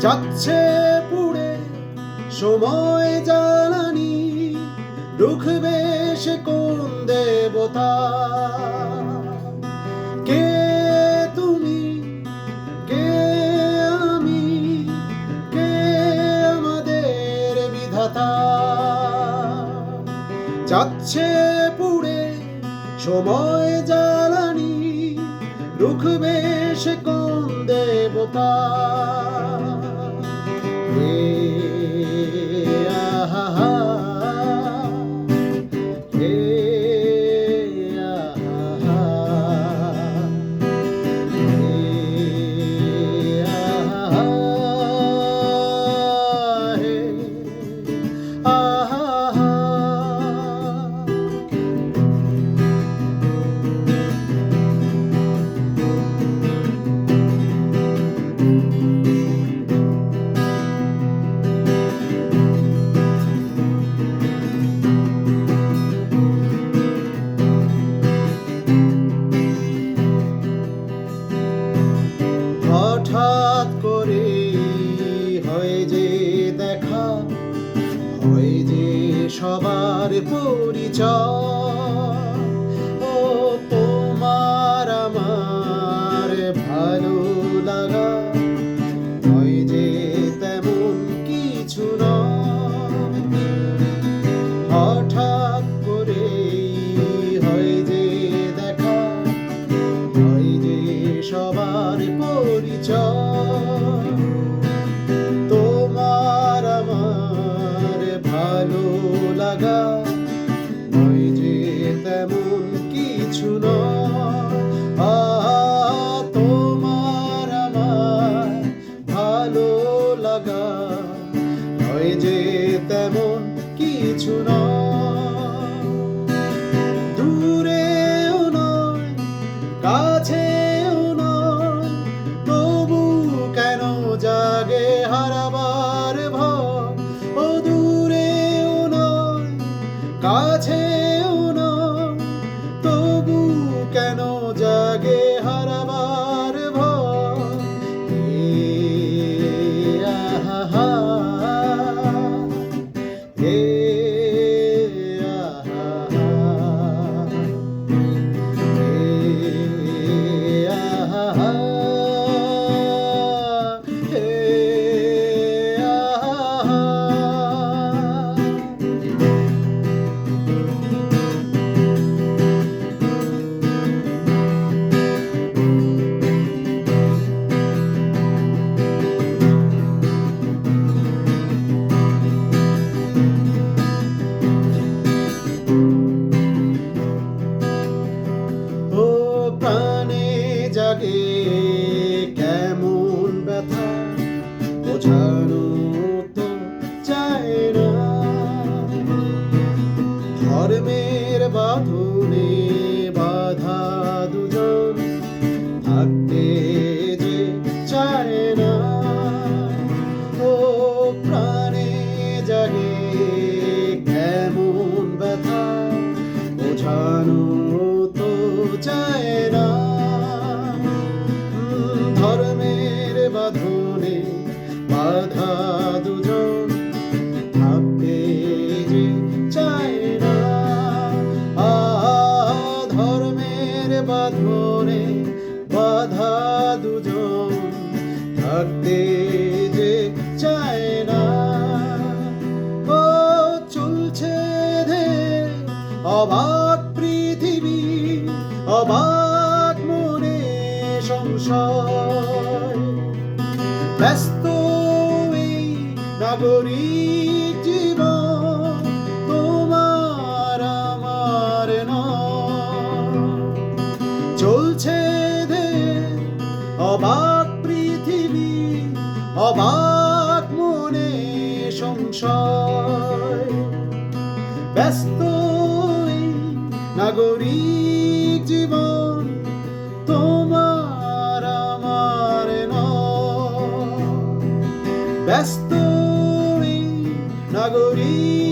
যাচ্ছে পুড়ে সময় জ্বালানি, রুখবে সে কোন দেবতা? কে তুমি? কে আমি? কে আমাদের বিধাতা? যাচ্ছে পুড়ে সময় জ্বালানি, রুখবে সে কোন দেবতা সবার পরিচয়। লাগে কেমন ব্যথা বোঝানো তো চায় ধর্মের বাঁধনে ব্যস্ত এই নাগরিক জীবন, তোমার আমার চলছে দে অবাক পৃথিবী, অবাক মনে সংশয়। ব্যস্ত নাগরিক ব্যস্ত নাগরিক